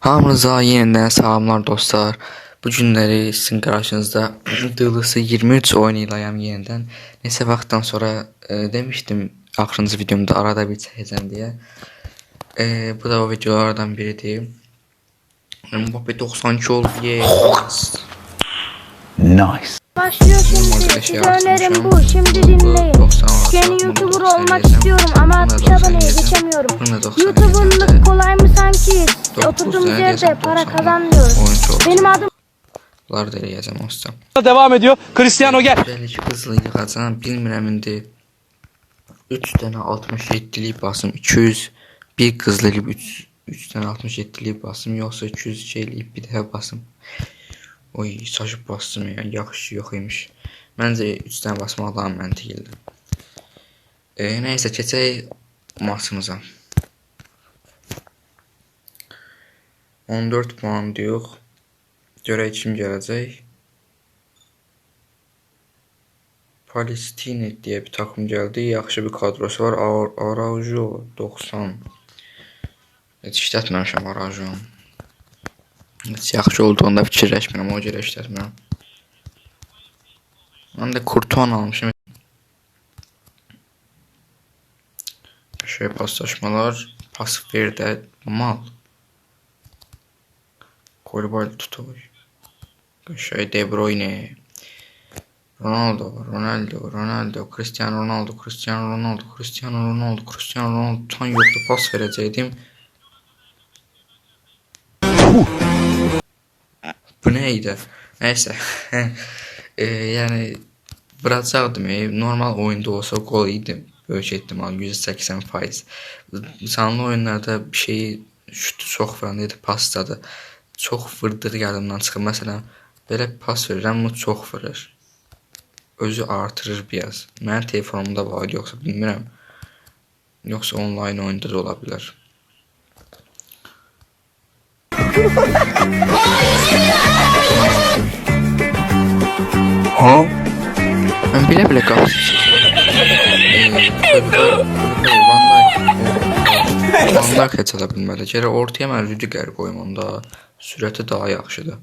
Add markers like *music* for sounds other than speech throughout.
Hamınıza yeniden salamlar dostlar. Bu günləri sizin qarşınızda *clears throat* dılısı 23 oynayılayam yeniden. Neçə vaxtdan sonra e, demişdim axırıncı videomda arada bir çəkəcəm deyə. E, bu da o videolardan biridir. Mbappe 92 oldu. Yes. Nice. Başlıyor Normalde şimdi. şey Size önerim bu. Şimdi dinleyin. 90 var. Yeni YouTuber 90 olmak istiyorum ama Buna 60 90 aboneye geçemiyorum. Buna 90 YouTuber'lık kolay mı sanki? Oturduğumuz yerde para kazanmıyoruz. Benim adım Bunlar da eləyəcəm olsam. devam ediyor. Cristiano gel. Ki, qızılı yığacam. Bilmirəm indi 3 dənə 67-lik basım, 200 bir qızılı eləyib 3 3 dənə 67-lik basım, yoxsa 200 eləyib bir dəfə basım. Oy, çaşıb basdım ya, yaxşı yox imiş. Məncə 3 dənə basmaq daha məntiqlidir. E, nəysə keçək maçımıza. 14 puan diyor. Görək kim gələcək. Palestine diye bir takım geldi. Yaxşı bir kadrosu var. Ar Araujo 90. Heç işlətməmişəm Araujo. Yaxşı olduğunda fikirləşmirəm, o görə işlətmirəm. Mən də Kurtuan almışım. Şöyle paslaşmalar. Pas ver də mal. Kolbal tutuyor. Şöyle De Bruyne. Ronaldo, Ronaldo, Ronaldo, Cristiano Ronaldo, Cristiano Ronaldo, Cristiano Ronaldo, Cristiano Ronaldo tan yoktu pas verəcəkdim. Bu nə idi? Nəysə. *laughs* e, yəni vuracaqdım. E, normal oyunda olsa gol idi. Böyük ehtimal 180%. Canlı oyunlarda bir şeyi şutu çox vuran idi pastadı. Çox vurdığı yadımdan çıxır. Məsələn, belə pas verirəm, bu çox vurur. Özü artırır biraz. Mənim telefonumda var, yoxsa bilmirəm. Yoxsa onlayn oyunda da ola bilər. *laughs* Ha? Mən bilə-bilə qapısı Van Dijk heç ala bilməli. Gərək ortaya mən Rüdiger qoyum onda. Sürəti daha yaxşıdır.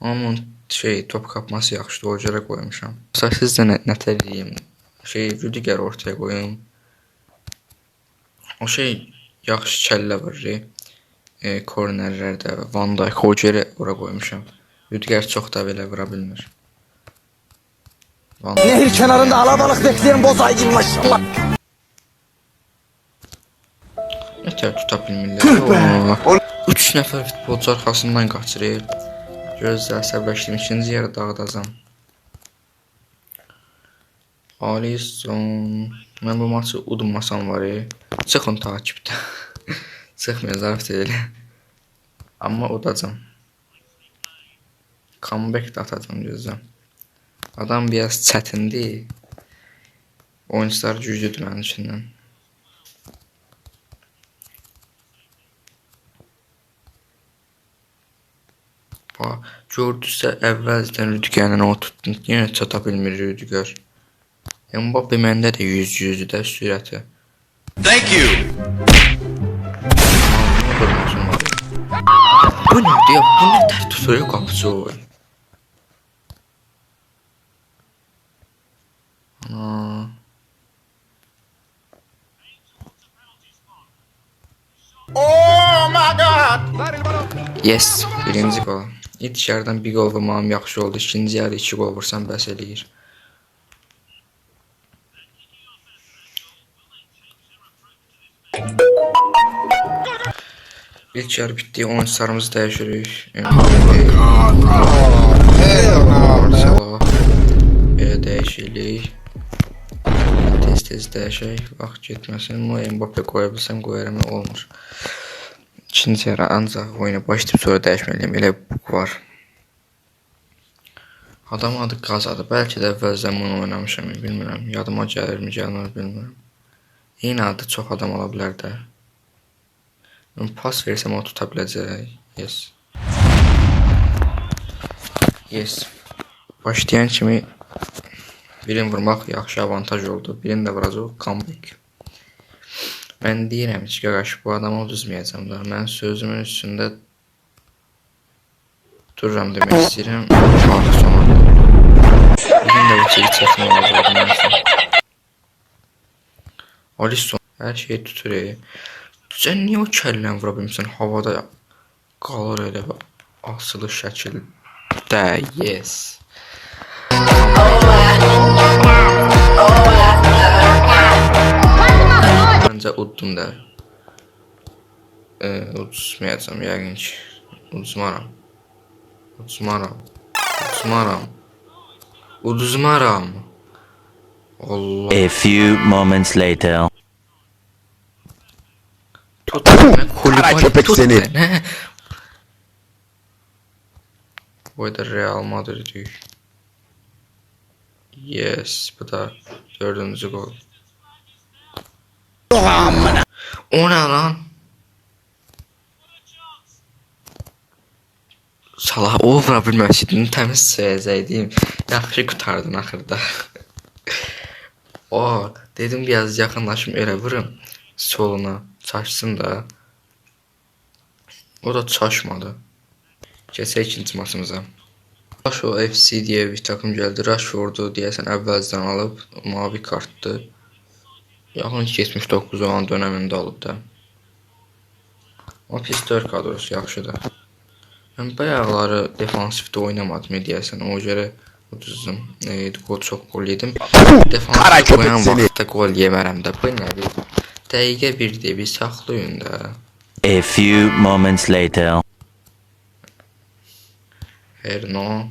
Amma şey top kapması yaxşıdır. O görə qoymuşam. Məsələn sizdə nə nətər deyim? Şey Rüdiger ortaya qoyum. O şey yaxşı kəllə var. E, kornerlərdə Van Dijk o görə ora qoymuşam. Rüdiger çox da belə vura bilmir. Dijk Nehir kenarında alabalık bekleyen bozay gibi maşallah. Nətər tuta bilmirlər. Oo. 3 nəfər futbolçu arxasından qaçırır. Gözlə əsəbləşdim. İkinci yarı dağıdacam. Alisson. Mən bu maçı udmasam var ya. Çıxın takipdə. *laughs* Zarf deyil. Amma udacam. Comeback də atacam gözləm. Adam biraz çətindir. Oyuncular güclüdür mənim üçündən. Bax, gördünüzsə əvvəldən Rüdigerlə o tutdun. Yenə çata bilmir Rüdiger. Mbappe məndə də 100 100 də sürəti. Thank you. Bu nədir ya? Bu nə tər tutuyor qapıcı o? Oh my God. Yes, birinci gol. İlk yarıdan bir gol vurmağım yaxşı oldu. İkinci yarı iki gol vursam bəs eləyir. İlk yarı bitdi. Oyuncularımızı dəyişirik. Marcelo. Tez-tez dəyişək. Vaxt getməsin. Bu Mbappe qoya bilsəm qoyaram, olmur. İkinci yarı ancaq oyuna başlayıb sonra dəyişməliyəm. Elə bug var. Adam adı qazadı. Bəlkə də əvvəlcədən bunu oynamışam, bilmirəm. Yadıma gəlirmi, gəlmir, bilmirəm. Eyni adı çox adam ola bilər də. Pas versəm o tuta biləcək. Yes. Yes. Başlayan kimi birini vurmaq yaxşı avantaj oldu. Birini də vuracaq comeback. Mən deyirəm ki, qardaş, bu adamı uduzmayacağam da. Mən sözümün üstündə dururam demək istəyirəm. Artıq sona. Bugün də bu çəki. Alisson hər şeyi tutur. e. Sən niyə o kəlləni vura bilmirsən havada qalır elə asılı şəkildə. Yes. Məncə uddum da. Ee, uduzmayacağam yəqin ki. Uduzmaram. Uduzmaram. Uduzmaram. Uduzmaram. Allah. A few moments later. Tut ne Kara köpek seni. Bu da Real Madrid. Yes, bu da dördüncü gol. O ne lan? Salah o vura bilməsidin təmiz söyləyəcəydim. Yaxşı qutardın axırda. *laughs* o, dedim biraz yaxınlaşım elə vurum soluna çaşsın da. O da çaşmadı. Keçək ikinci maçımıza. Rashford FC diye bir takım geldi. Rashford'u deyəsən əvvəlcədən alıb mavi kartdı. Yaxın ki 79 olan dövründə alıb da. O pis 4 kadrosu yaxşıdır. Mən bayaqları defansivdə oynamadım deyəsən. O görə uduzdum. E, gol çox gol yedim. Defansivdə oynayan vaxtda gol yemərəm də. Bu nədir? Dəqiqə 1-də bir saxlayın da. A few moments later. Herno.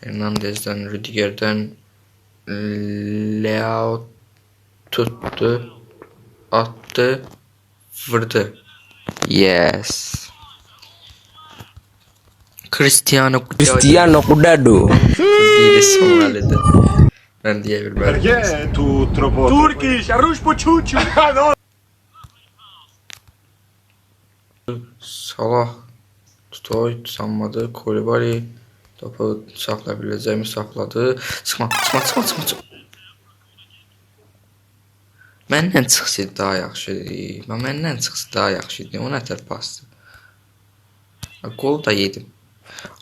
Hernandez'den, Rüdiger'den Leo tuttu. Attı. Vurdu. Yes. Cristiano Cristiano Ronaldo. Değil Somali'de. Ben diyebilmem. tu troppo. Turkish, arroz pochuchu. no. Salah tutoy sanmadı. Kolibali topu saxlaya biləcəyimi saxladı. Çıxma, çıxma, çıxma, çıxma, çıxma. Məndən çıxsa daha yaxşı idi. Mən məndən çıxsa daha yaxşı idi. O nətər pasdır. Ha, Gol da yedim.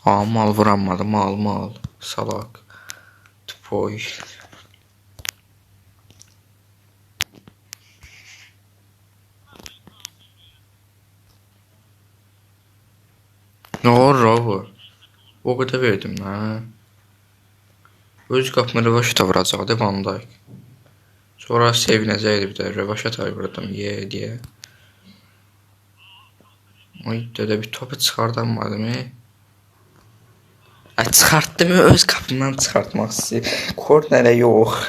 Aa, mal vuranmadı, mal, mal. Salak. Tupoy. O kadar verdim ha. Öz qapını Rövaşata vuracaqdı Van Dijk. Sonra sevinəcəkdi bir də Rövaşata vurdum ye deyə. Ay dədə bir topu çıxardamadım. E. Ə, çıxartdım öz qapımdan çıxartmaq istəyir. Kornerə yox.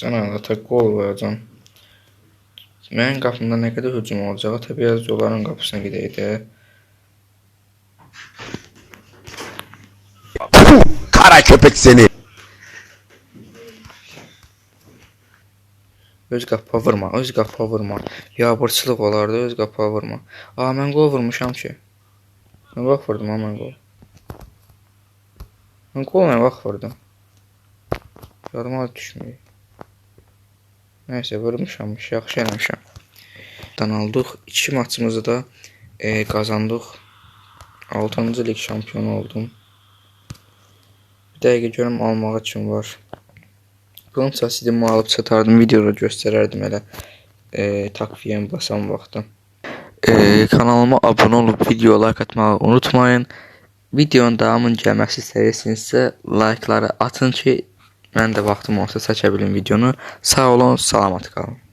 Sən ata gol qoyacam. Mənim qapımda nə qədər hücum olacağı təbii onların qapısına gedək də. Kara köpek seni. Öz qapıya vurma, öz qapıya vurma. Ya burçluq olardı, öz qapıya vurma. Aa, mən qol vurmuşam ki. Mən vaxt vurdum, ha, mən qol. Mən qol nə vaxt vurdum? Yadıma düşmür. Nəysə, vurmuşam, yaxşı eləmişəm. Dan aldıq. İki maçımızı da e, qazandıq. 6-cı lig şampiyonu oldum. Bir dəqiqə görüm almağa kim var. Bunun səsini alıb çatardım, videoda göstərərdim elə e, takviyəm basan vaxtı. E, kanalıma abunə olub video like atmağı unutmayın. Videonun davamın gəlməsi istəyirsinizsə like'ları atın ki, mən də vaxtım olsa çəkə bilim videonu. Sağ olun, salamat qalın.